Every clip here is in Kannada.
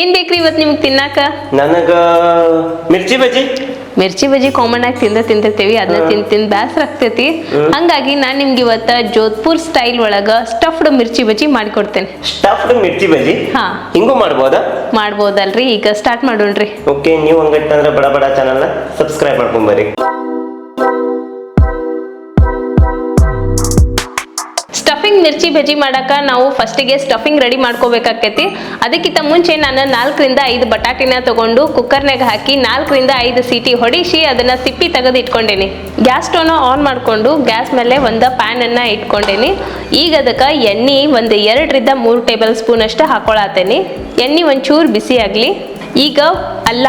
ಏನ್ ಬೇಕ್ರಿ ಇವತ್ ನಿಮ್ಗೆ ತಿನ್ನಾಕ? ನನಗ ಮಿರ್ಚಿ ಬಜ್ಜಿ. ಮಿರ್ಚಿ ಬಜ್ಜಿ ಕಾಮನ್ ಆಗಿ ತಿಂದ ತಿಂತಿರ್ತೀವಿ ಅದನ್ನ ತಿನ್ ತಿಂದ್ ಬ್ಯಾಸರ ಆಗ್ತೈತಿ. ಹಂಗಾಗಿ ನಾನ್ ನಿಮ್ಗೆ ಇವತ್ತ ಜೋಧ್ಪುರ್ ಸ್ಟೈಲ್ ಒಳಗ ಸ್ಟಫ್ಡ್ ಮಿರ್ಚಿ ಬಜ್ಜಿ ಮಾಡಿಕೊಡ್ತೇನೆ. ಸ್ಟಫ್ಡ್ ಮಿರ್ಚಿ ಬಜ್ಜಿ? ಹಾ. ಹಿಂಗೂ ಮಾಡ್ಬೋದಾ? ಮಾಡ್ಬೋದಲ್ರಿ ಈಗ ಸ್ಟಾರ್ಟ್ ಮಾಡೋಣ್ರಿ. ಓಕೆ ನೀವು ಹಂಗಂತಂದ್ರೆ ಬಡ ಬಡ ಚಾನಲ್ನ ಸಬ್ಸ್ಕ್ರೈಬ್ ಮಾಡ್ಕೊಂಬರ್ರಿ ಸ್ಟಫಿಂಗ್ ಮಿರ್ಚಿ ಬಜ್ಜಿ ಮಾಡಾಕ ನಾವು ಫಸ್ಟಿಗೆ ಸ್ಟಫಿಂಗ್ ರೆಡಿ ಮಾಡ್ಕೋಬೇಕಾಕೈತಿ. ಅದಕ್ಕಿಂತ ಮುಂಚೆ ನಾನು ನಾಲ್ಕರಿಂದ ಐದು ಬಟಾಟಿನ ತಗೊಂಡು ಕುಕ್ಕರ್ನಾಗ ಹಾಕಿ ನಾಲ್ಕರಿಂದ ಐದು ಸೀಟಿ ಹೊಡಿಸಿ ಅದನ್ನ ಸಿಪ್ಪಿ ತೆಗೆದು ಇಟ್ಕೊಂಡೇನಿ. ಗ್ಯಾಸ್ ಸ್ಟೋವ್ನ ಆನ್ ಮಾಡಿಕೊಂಡು ಗ್ಯಾಸ್ ಮೇಲೆ ಒಂದು ಪ್ಯಾನನ್ನು ಇಟ್ಕೊಂಡೇನಿ. ಈಗ ಅದಕ್ಕೆ ಎಣ್ಣೆ ಒಂದು ಎರಡರಿಂದ ಮೂರು ಟೇಬಲ್ ಸ್ಪೂನ್ ಅಷ್ಟು ಹಾಕೊಳತ್ತೇನಿ ಎಣ್ಣೆ ಒಂಚೂರು ಬಿಸಿ ಆಗಲಿ. ಈಗ ಅಲ್ಲ,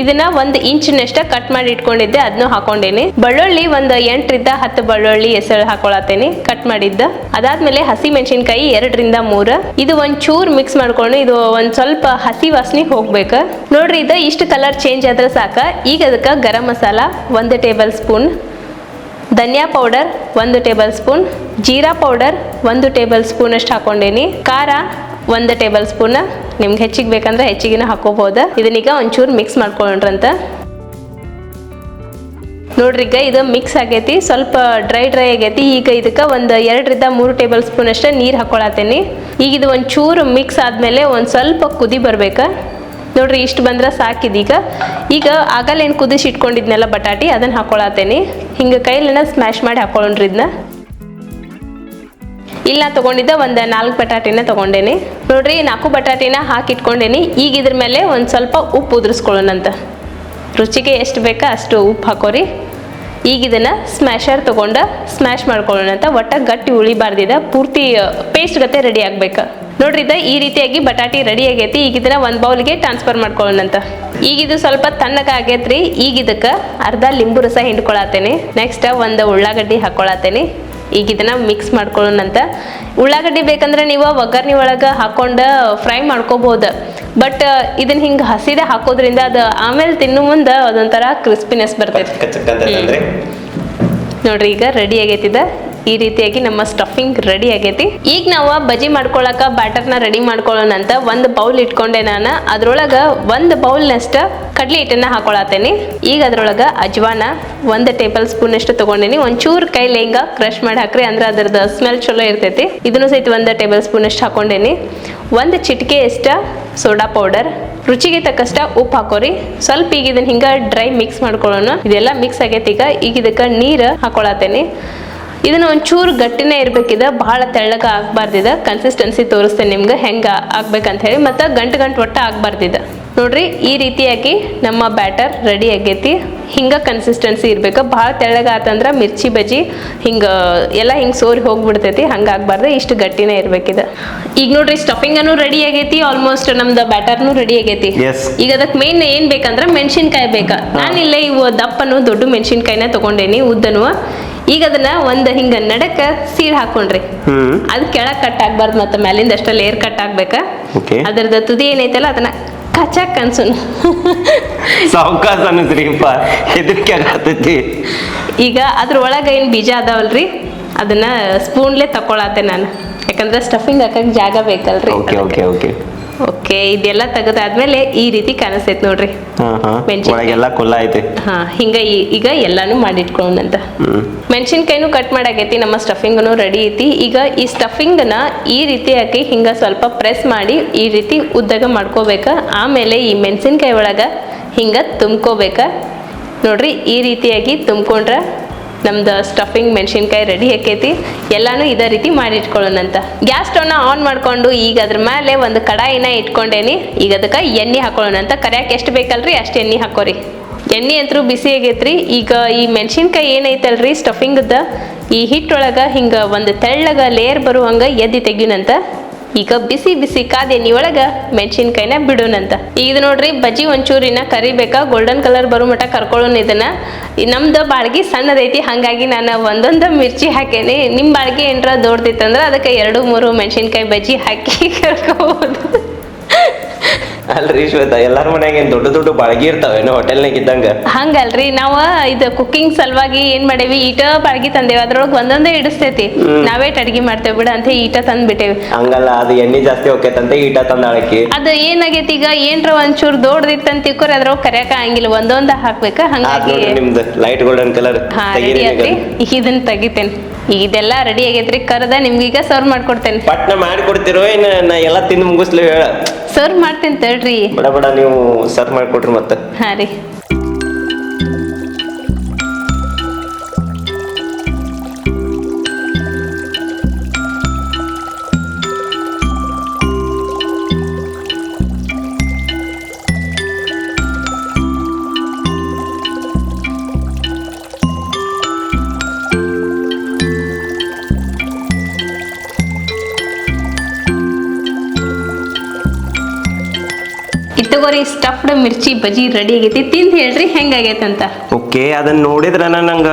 ಇದನ್ನ ಒಂದು ಇಂಚಿನಷ್ಟ ಕಟ್ ಮಾಡಿ ಇಟ್ಕೊಂಡಿದ್ದೆ ಅದನ್ನು ಹಾಕೊಂಡೇನಿ. ಬೆಳ್ಳುಳ್ಳಿ ಒಂದು ಎಂಟರಿಂದ ಹತ್ತು ಬೆಳ್ಳುಳ್ಳಿ ಹೆಸರು ಹಾಕೊಳತೇನಿ ಕಟ್ ಮಾಡಿದ್ದ. ಅದಾದ್ಮೇಲೆ ಹಸಿ ಮೆಣಸಿನ್ಕಾಯಿ ಎರಡರಿಂದ ಮೂರ. ಇದು ಒಂದ್ ಚೂರ್ ಮಿಕ್ಸ್ ಮಾಡ್ಕೊಂಡು, ಇದು ಒಂದ್ ಸ್ವಲ್ಪ ಹಸಿ ವಾಸನೆ ಹೋಗ್ಬೇಕು. ನೋಡ್ರಿ, ಇದು ಇಷ್ಟು ಕಲರ್ ಚೇಂಜ್ ಆದ್ರೆ ಸಾಕ. ಈಗ ಅದಕ್ಕೆ ಗರಂ ಮಸಾಲ ಒಂದು ಟೇಬಲ್ ಸ್ಪೂನ್ ಧನಿಯಾ ಪೌಡರ್ ಒಂದು ಟೇಬಲ್ ಸ್ಪೂನ್ ಜೀರಾ ಪೌಡರ್ ಒಂದು ಟೇಬಲ್ ಸ್ಪೂನ್ ಅಷ್ಟು ಹಾಕೊಂಡೇನಿ. ಖಾರ ಒಂದು ಟೇಬಲ್ ಸ್ಪೂನ್ ನಿಮ್ಗೆ ಹೆಚ್ಚಿಗೆ ಬೇಕಂದ್ರೆ ಹೆಚ್ಚಿಗೆನ ಹಾಕೋಬಹುದು ಇದನ್ನೀಗ ಒಂಚೂರು ಮಿಕ್ಸ್ ನೋಡ್ರಿ ಈಗ ಇದು ಮಿಕ್ಸ್ ಆಗೈತಿ. ಸ್ವಲ್ಪ ಡ್ರೈ ಡ್ರೈ ಆಗೈತಿ. ಈಗ ಇದಕ್ಕೆ ಒಂದು ಎರಡರಿಂದ ಮೂರು ಟೇಬಲ್ ಸ್ಪೂನ್ ಅಷ್ಟೇ ನೀರು ಹಾಕೊಳತ್ತೇನಿ. ಈಗ ಇದು ಒಂಚೂರು ಮಿಕ್ಸ್ ಆದಮೇಲೆ ಒಂದು ಸ್ವಲ್ಪ ಕುದಿ ಬರ್ಬೇಕು. ನೋಡ್ರಿ ಇಷ್ಟು ಬಂದ್ರೆ ಸಾಕಿದೀಗ ಈಗ ಆಗಲ್ಲ ಏನು ಕುದಿಸಿ ಇಟ್ಕೊಂಡಿದ್ನೆಲ್ಲ ಬಟಾಟಿ, ಅದನ್ನು ಹಾಕೊಳತ್ತೇನಿ. ಹಿಂಗೆ ಕೈಲಿನ ಸ್ಮ್ಯಾಶ್ ಮಾಡಿ ಹಾಕೊಳ್ಳೋಣ್ರಿ ಇದನ್ನ ಇಲ್ಲ ತೊಗೊಂಡಿದ್ದೆ ಒಂದು ನಾಲ್ಕು ಬಟಾಟಿನ ತಗೊಂಡೇನಿ. ನೋಡ್ರಿ, ನಾಲ್ಕು ಬಟಾಟಿನ ಹಾಕಿಟ್ಕೊಂಡೇನಿ. ಈಗ ಇದ್ರ ಮೇಲೆ ಒಂದು ಸ್ವಲ್ಪ ಉಪ್ಪು ಉದುರಿಸ್ಕೊಳ್ಳೋಣಂತ. ರುಚಿಗೆ ಎಷ್ಟು ಬೇಕಾ ಅಷ್ಟು ಉಪ್ಪು ಹಾಕೋರಿ. ಈಗ ಇದನ್ನ ಸ್ಮ್ಯಾಶರ್ ತಗೊಂಡ ಸ್ಮ್ಯಾಶ್ ಮಾಡ್ಕೊಳ್ಳೋಣಂತ. ಒಟ್ಟ ಗಟ್ಟಿ ಉಳಿಬಾರ್ದಿದ ಪೂರ್ತಿ ಪೇಸ್ಟ್ ಗತೆ ರೆಡಿ ಆಗ್ಬೇಕು. ನೋಡ್ರಿ, ಇದ ಈ ರೀತಿಯಾಗಿ ಬಟಾಟಿ ರೆಡಿ ಆಗೈತಿ. ಈಗ ಇದನ್ನ ಒಂದು ಬೌಲ್ಗೆ ಟ್ರಾನ್ಸ್ಫರ್ ಮಾಡ್ಕೊಳ್ಳೋಣಂತ. ಈಗ ಇದು ಸ್ವಲ್ಪ ತಣ್ಣಗ ಆಗೈತ್ರಿ. ಈಗ ಇದಕ್ಕೆ ಅರ್ಧ ಲಿಂಬು ರಸ ಹಿಂಡ್ಕೊಳತ್ತೇನೆ ನೆಕ್ಸ್ಟ್ ಒಂದು ಉಳ್ಳಾಗಡ್ಡಿ ಹಾಕೊಳತ್ತೇನೆ ಈಗ ಇದನ್ನ ಮಿಕ್ಸ್ ಮಾಡ್ಕೊಳ್ಳೋಣಂತ ಉಳ್ಳಾಗಡ್ಡಿ ಬೇಕಂದ್ರೆ ನೀವು ಒಗ್ಗರಣೆ ಒಳಗೆ ಹಾಕೊಂಡು ಫ್ರೈ ಮಾಡ್ಕೋಬಹುದು ಬಟ್ ಇದನ್ನ ಹಿಂಗೆ ಹಸಿದೆ ಹಾಕೋದ್ರಿಂದ ಅದು ಆಮೇಲೆ ತಿನ್ನು ಮುಂದೆ ಅದೊಂಥರ ಕ್ರಿಸ್ಪಿನೆಸ್ ಬರ್ತೈತಿ. ಅಂತ ನೋಡ್ರಿ ಈಗ ರೆಡಿ ಆಗೈತಿದ ಈ ರೀತಿಯಾಗಿ ನಮ್ಮ ಸ್ಟಫಿಂಗ್ ರೆಡಿ ಆಗೈತಿ. ಈಗ ನಾವು ಬಜಿ ಮಾಡ್ಕೊಳಕ ನ ರೆಡಿ ಮಾಡ್ಕೊಳ್ಳೋಣ ಅಂತ ಒಂದು ಬೌಲ್ ಇಟ್ಕೊಂಡೆ ನಾನು. ಅದ್ರೊಳಗ ಒಂದು ಬೌಲ್ನಷ್ಟ ಕಡ್ಲಿ ಹಿಟ್ಟನ್ನ ಹಾಕೊಳತೇನಿ ಈಗ ಅದ್ರೊಳಗ ಅಜ್ವಾನ ಒಂದು ಟೇಬಲ್ ಸ್ಪೂನ್ ಅಷ್ಟು ತಗೊಂಡೇನಿ. ಒಂಚೂರು ಕೈ ಲೇಂಗ ಕ್ರಶ್ ಮಾಡಿ ಹಾಕ್ರಿ ಅಂದ್ರೆ ಅದ್ರದ್ದು ಸ್ಮೆಲ್ ಚಲೋ ಇರ್ತೈತಿ. ಇದನ್ನು ಸಹಿತ ಒಂದು ಟೇಬಲ್ ಸ್ಪೂನ್ ಅಷ್ಟು ಹಾಕೊಂಡೇನಿ. ಒಂದು ಚಿಟಿಕೆ ಅಷ್ಟ ಸೋಡಾ ಪೌಡರ್ ರುಚಿಗೆ ತಕ್ಕಷ್ಟ ಉಪ್ಪು ಹಾಕೋರಿ. ಸ್ವಲ್ಪ ಈಗ ಇದನ್ನ ಹಿಂಗ ಡ್ರೈ ಮಿಕ್ಸ್ ಮಾಡ್ಕೊಳ್ಳೋಣ ಇದೆಲ್ಲ ಮಿಕ್ಸ್ ಆಗೈತಿ ಈಗ. ಈಗ ಇದಕ್ಕೆ ನೀರು ಹಾಕೊಳತ್ತೇನಿ. ಇದನ್ನ ಒಂಚೂರು ಗಟ್ಟಿನೇ ಇರ್ಬೇಕಿದ ಬಹಳ ತೆಳ್ಳಗ ಆಗ್ಬಾರ್ದಿದ. ಕನ್ಸಿಸ್ಟೆನ್ಸಿ ತೋರಿಸ್ತೇನೆ ನಿಮ್ಗೆ ಹೆಂಗ ಆಗ್ಬೇಕಂತ ಹೇಳಿ ಮತ್ತೆ ಗಂಟು ಗಂಟು ಒಟ್ಟ ಆಗ್ಬಾರ್ದಿದ. ನೋಡ್ರಿ ಈ ರೀತಿಯಾಗಿ ನಮ್ಮ ಬ್ಯಾಟರ್ ರೆಡಿ ಆಗೈತಿ. ಹಿಂಗ ಕನ್ಸಿಸ್ಟೆನ್ಸಿ ಇರ್ಬೇಕು. ಭಾಳ ತೆಳ್ಳಗ ಆತಂದ್ರ ಮಿರ್ಚಿ ಬಜ್ಜಿ ಹಿಂಗ ಎಲ್ಲ ಹಿಂಗೆ ಸೋರಿ ಹೋಗ್ಬಿಡ್ತೈತಿ. ಹಂಗ ಆಗ್ಬಾರ್ದು. ಇಷ್ಟು ಗಟ್ಟಿನೇ ಇರ್ಬೇಕಿದ. ಈಗ ನೋಡ್ರಿ ಅನ್ನು ರೆಡಿ ಆಗೈತಿ. ಆಲ್ಮೋಸ್ಟ್ ನಮ್ದು ಬ್ಯಾಟರ್ನು ರೆಡಿ ಆಗೈತಿ. ಈಗ ಅದಕ್ಕೆ ಮೇನ್ ಏನ್ ಬೇಕಂದ್ರೆ ಮೆಣಸಿನ್ಕಾಯಿ ಬೇಕಾ? ನಾನಿಲ್ಲ ಇವು ದಪ್ಪನು ದೊಡ್ಡ ಮೆಣಸಿನ್ಕಾಯಿನ ತಗೊಂಡೇನಿ ಉದ್ದನು. ಈಗ ಅದನ್ನ ಒಂದ್ ಹಿಂಗ ನಡಕ ಸೀಡ್ ಹಾಕೊಂಡ್ರಿ. ಅದ್ ಕೆಳಗ್ ಕಟ್ ಆಗ್ಬಾರ್ದು ಮತ್ತೆ ಮ್ಯಾಲಿಂದ ಅಷ್ಟ ಲೇಯರ್ ಕಟ್ ಆಗ್ಬೇಕ. ಅದರದ ತುದಿ ಏನೈತಲ್ಲ ಅದನ್ನ ಕಚಕ್ ಅನ್ಸುನ್. ಸಾವಕಾಶ ಅನ್ನಿಸ್ರಿಪ್ಪ ಹೆದರಿಕೆ ಇದಕ್ಕೆ ಈಗ ಅದ್ರ ಒಳಗ ಏನ್ ಬೀಜ ಅದಾವಲ್ರಿ? ಅದನ್ನ ಸ್ಪೂನ್ಲೆ ತಕೊಳತ್ತೆ ನಾನು. ಯಾಕಂದ್ರೆ ಸ್ಟಫಿಂಗ್ ಹಾಕಕ್ ಜಾಗ ಬೇಕಲ್ರಿ ಓಕೆ ಓಕೆ ಓಕೆ ಓಕೆ ಇದೆಲ್ಲ ತೆಗೆದಾದ್ಮೇಲೆ ಈ ರೀತಿ ಕಾಣಿಸ್ತೈತ್ ನೋಡ್ರಿ. ಒಳಗೆಲ್ಲ ಕೊಲ್ಲ ಐತೆ. ಹಾ ಹಿಂಗ ಈಗ ಎಲ್ಲಾನು ಮಾಡಿಟ್ಕೊಂಡಂತ ಮೆಣಸಿನ್ಕಾಯಿನು ಕಟ್ ಮಾಡಾಗೈತಿ ನಮ್ಮ ಸ್ಟಫಿಂಗನು ರೆಡಿ ಐತಿ. ಈಗ ಈ ಸ್ಟಫಿಂಗನ ಈ ರೀತಿ ಹಾಕಿ ಹಿಂಗ ಸ್ವಲ್ಪ ಪ್ರೆಸ್ ಮಾಡಿ ಈ ರೀತಿ ಉದ್ದಾಗ ಮಾಡ್ಕೋಬೇಕ. ಆಮೇಲೆ ಈ ಮೆಣಸಿನ್ಕಾಯಿ ಒಳಗ ಹಿಂಗ ತುಂಬ್ಕೋಬೇಕ. ನೋಡ್ರಿ ಈ ರೀತಿಯಾಗಿ ತುಂಬ್ಕೊಂಡ್ರ ನಮ್ದು ಸ್ಟಫಿಂಗ್ ಮೆಣಸಿನ್ಕಾಯಿ ರೆಡಿ ಹಾಕೈತಿ ಎಲ್ಲಾನು ಇದೇ ರೀತಿ ಮಾಡಿಟ್ಕೊಳ್ಳೋಣಂತ. ಗ್ಯಾಸ್ ಸ್ಟವ್ನ ಆನ್ ಮಾಡ್ಕೊಂಡು ಈಗ ಅದ್ರ ಮೇಲೆ ಒಂದು ಕಡಾಯಿನ ಇಟ್ಕೊಂಡೇನಿ. ಈಗ ಅದಕ್ಕೆ ಎಣ್ಣೆ ಹಾಕೊಳ್ಳೋಣಂತ. ಕರೆಯಕ್ಕೆ ಎಷ್ಟು ಬೇಕಲ್ರಿ ಅಷ್ಟು ಎಣ್ಣೆ ಹಾಕೋರಿ. ಎಣ್ಣೆ ಅಂತೂ ಬಿಸಿ ಆಗೈತ್ರಿ. ಈಗ ಈ ಮೆಣಸಿನ್ಕಾಯಿ ಏನೈತಲ್ರಿ ಸ್ಟಫಿಂಗದ ಈ ಹಿಟ್ಟೊಳಗೆ ಹಿಂಗೆ ಒಂದು ತೆಳ್ಳಗ ಲೇಯರ್ ಬರುವಂಗೆ ಎದ್ದು ತೆಗಿನಂತ ಈಗ ಬಿಸಿ ಬಿಸಿ ಕಾದ ಎಣ್ಣಿ ಒಳಗ ಮೆಣಸಿನ್ಕಾಯಿನ ಬಿಡೋಣಂತ ಈಗ ನೋಡ್ರಿ, ಬಜ್ಜಿ ಒಂಚೂರಿನ ಕರಿಬೇಕಾ ಗೋಲ್ಡನ್ ಕಲರ್ ಬರೋ ಮಟ ಕರ್ಕೊಳ್ಳೋಣ ಇದನ್ನ. ನಮ್ದು ಬಾಳ್ಗಿ ಸಣ್ಣದೈತಿ, ಹಂಗಾಗಿ ನಾನು ಒಂದೊಂದು ಮಿರ್ಚಿ ಹಾಕೇನಿ. ನಿಮ್ಮ ಬಾಳ್ಗಿ ಏನರ ದೊಡ್ಡದಿತ್ತಂದ್ರೆ ಅದಕ್ಕೆ ಎರಡು, ಮೂರು ಮೆಣಸಿನ್ಕಾಯಿ ಬಜ್ಜಿ ಹಾಕಿ ಕರ್ಕೋಬಹುದು ಅಲ್ರಿ ಶ್ವೇತಾ ಎಲ್ಲಾರ ಮನ್ಯಾಗ ಏನ್ ದೊಡ್ಡ ದೊಡ್ಡ ಬಾಳ್ಗಿ ಹೋಟೆಲ್ ಹೋಟೆಲ್ನಾಗ ಇದ್ದಂಗ? ಹಂಗಲ್ರಿ ನಾವ ಇದು ಕುಕಿಂಗ್ ಸಲುವಾಗಿ ಏನ್ ಮಾಡೇವಿ ಈಟ ಬಾಳ್ಗಿ ತಂದೇವಿ ಅದ್ರೊಳಗ ಒಂದೊಂದೇ ಇಡಿಸ್ತೈತಿ. ನಾವೇ ಅಡ್ಗಿ ಮಾಡ್ತೇವೆ ಬಿಡ ಅಂತ ಈಟ ತಂದ್ ಬಿಟ್ಟೇವಿ ಹಂಗಲ್ಲ ಅದು ಎಣ್ಣೆ ಜಾಸ್ತಿ ಹೋಗ್ತೈತಂತ ಈಟ ತಂದಾಳಕಿ ಅದು ಏನಾಗೈತಿ ಈಗ ಏನ್ರ ಒಂಚೂರ್ ದೊಡ್ಡದಿತ್ತಂತ ತಿಕ್ಕೋರಿ ಅದ್ರೊಳಗ ಕರೆಯಕ ಆಗಿಲ್ಲ ಒಂದೊಂದ ಹಾಕ್ಬೇಕ? ಹಂಗಾಗಿ ನಿಮ್ದು ಲೈಟ್ ಗೋಲ್ಡನ್ ಕಲರ್ ಹಾ ರೆಡಿ ಆತ್ರಿ ಈಗ ಇದನ್ನ ತೆಗಿತೇನೆ. ಈಗ ಇದೆಲ್ಲ ರೆಡಿ ಆಗೈತ್ರಿ ಕರ್ದ ನಿಮ್ಗೀಗ ಸರ್ವ್ ಮಾಡ್ಕೊಡ್ತೇನೆ. ಪಟ್ನ ಮಾಡಿ ಕೊಡ್ತಿರೋ ಏನ ನಾ ಎಲ್ಲ ತಿಂದು ಮುಗಿಸ್ಲಿ ಹೇಳ. ಸರ್ವ್ ಮಾಡ್ತೀನಿ ತಡ್ರಿ. ಬಡ ಬಡ ನೀವು ಸರ್ವ್ ಮಾಡಿಕೊಡ್ರಿ ಮತ್ತೆ. ಹಾ ರೀ. ಇತ್ತಗೋರಿ ಮಿರ್ಚಿ ಬಜಿ ರೆಡಿ ಆಗೈತಿ. ತಿಂದು ಹೇಳ್ರಿ ಅಂತ. ಓಕೆ ಅದನ್ನ ನೋಡಿದ್ರ ನಂಗ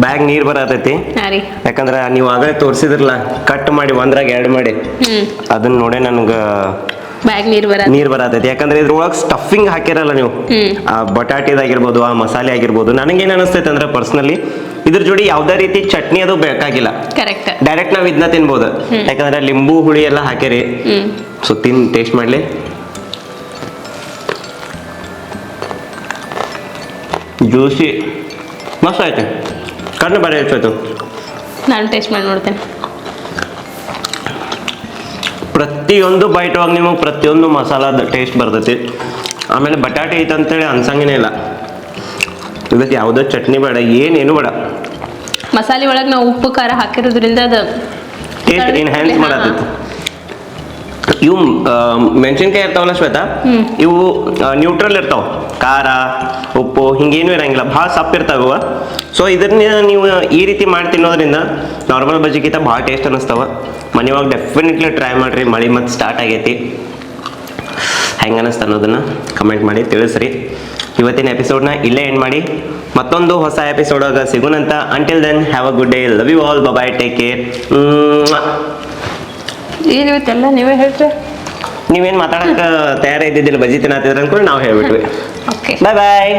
ಬ್ಯಾಗ್ ನೀರ್ ಬರತೈತಿ. ಹಾ ರೀ. ಯಾಕಂದ್ರ ನೀವು ಆಗಲೇ ತೋರಿಸಿದ್ರಲ್ಲ ಕಟ್ ಮಾಡಿ ಒಂದ್ರಾಗ ಎರಡು ಮಾಡಿ. ಹ್ಮ್. ಅದನ್ನ ನೋಡೇ ನನ್ಗ ಬ್ಯಾಗ್ ನೀರ್ ಬರ ನೀರ್ ಬರತೈತಿ. ಯಾಕಂದ್ರೆ ಇದ್ರೊಳಗೆ ಸ್ಟಫಿಂಗ್ ಹಾಕಿರಲ್ಲ ನೀವು. ಹ್ಮ್. ಆ ಬಟಾಟಿದಾಗಿರ್ಬೋದು ಆ ಮಸಾಲೆ ಆಗಿರ್ಬೋದು ನನಗೇನ್ ಅನಿಸ್ತೈತೆ ಅಂದ್ರೆ ಪರ್ಸನಲಿ ಇದ್ರ ಜೋಡಿ ಯಾವ್ದೇ ರೀತಿ ಚಟ್ನಿ ಅದು ಬೇಕಾಗಿಲ್ಲ. ಕರೆಕ್ಟ್ ಡೈರೆಕ್ಟ್ ನಾವ್ ಇದನ್ನ ತಿನ್ಬೋದು. ಯಾಕಂದ್ರೆ ಲಿಂಬು ಹುಳಿ ಎಲ್ಲ ಹಾಕಿರಿ ಸೊ ತಿನ್ ಟೇಸ್ಟ್ ಮಾಡ್ಲಿ. ಜ್ಯೂಸಿ. ಮಸ್ತ್ ಐತೆ. ಕಣ್ಣು ಬರೀ ಹೆಚ್ಚಾಯ್ತು ನಾನು ಟೇಸ್ಟ್ ಮಾಡಿ ನೋಡ್ತೇನೆ. ಪ್ರತಿಯೊಂದು ಬೈಟ್ ಹೋಗಿ ನಿಮಗೆ ಪ್ರತಿಯೊಂದು ಮಸಾಲಾದ ಟೇಸ್ಟ್ ಬರ್ತೈತಿ. ಆಮೇಲೆ ಬಟಾಟೆ ಐತೆ ಅಂತೇಳಿ ಅನ್ಸಂಗೇನೇ ಇಲ್ಲ. ಇದಕ್ಕೆ ಯಾವುದೋ ಚಟ್ನಿ ಬೇಡ ಏನೇನು ಬೇಡ. ಮಸಾಲೆ ಒಳಗೆ ನಾವು ಉಪ್ಪು ಖಾರ ಹಾಕಿರೋದ್ರಿಂದ ಅದು ಟೇಸ್ಟ್ ಎನ್ಹ್ಯಾನ್ಸ್ ಮಾಡತ್ತೈತಿ. ಇವು ಮೆಣಸಿನ್ಕಾಯಿ ಇರ್ತಾವಲ್ಲ ಶ್ವೇತಾ? ಇವು ನ್ಯೂಟ್ರಲ್ ಇರ್ತಾವ. ಖಾರ ಉಪ್ಪು ಹಿಂಗೇನು ಇರಂಗಿಲ್ಲ. ಭಾಳ ಸಪ್ ಇರ್ತಾವ ಇವ. ಸೊ ಇದನ್ನ ನೀವು ಈ ರೀತಿ ಮಾಡಿ ತಿನ್ನೋದ್ರಿಂದ ನಾರ್ಮಲ್ ಬಜ್ಜಿಗಿಂತ ಭಾಳ ಟೇಸ್ಟ್ ಅನ್ನಿಸ್ತಾವ. ಮನೆಯೊಳಗೆ ಡೆಫಿನೆಟ್ಲಿ ಟ್ರೈ ಮಾಡ್ರಿ. ಮಳೆ ಮತ್ತು ಸ್ಟಾರ್ಟ್ ಆಗೈತಿ. ಹೆಂಗೆ ಅನ್ನಿಸ್ತು ಅನ್ನೋದನ್ನ ಕಮೆಂಟ್ ಮಾಡಿ ತಿಳಿಸ್ರಿ. ಇವತ್ತಿನ ಎಪಿಸೋಡ್ನ ಇಲ್ಲೇ ಎಂಡ್ ಮಾಡಿ. ಮತ್ತೊಂದು ಹೊಸ ಎಪಿಸೋಡಾಗ ಸಿಗುನಂತ. Until then have a good day love you all bye take care ಈಗ ಇವತ್ತೆಲ್ಲ ನೀವೇ ಹೇಳ್ರಿ ನೀವೇನು ಮಾತಾಡಕ್ಕೆ ತಯಾರಿದ್ದಿದ್ದಿಲ್ಲ ಬಜ್ಜಿ ತಿನ್ನತ್ತಿದ್ರ ಅನ್ಕೊಂಡು ನಾವು ಹೇಳ್ಬಿಟ್ವಿ. ಓಕೆ ಬಾಯ್ ಬಾಯ್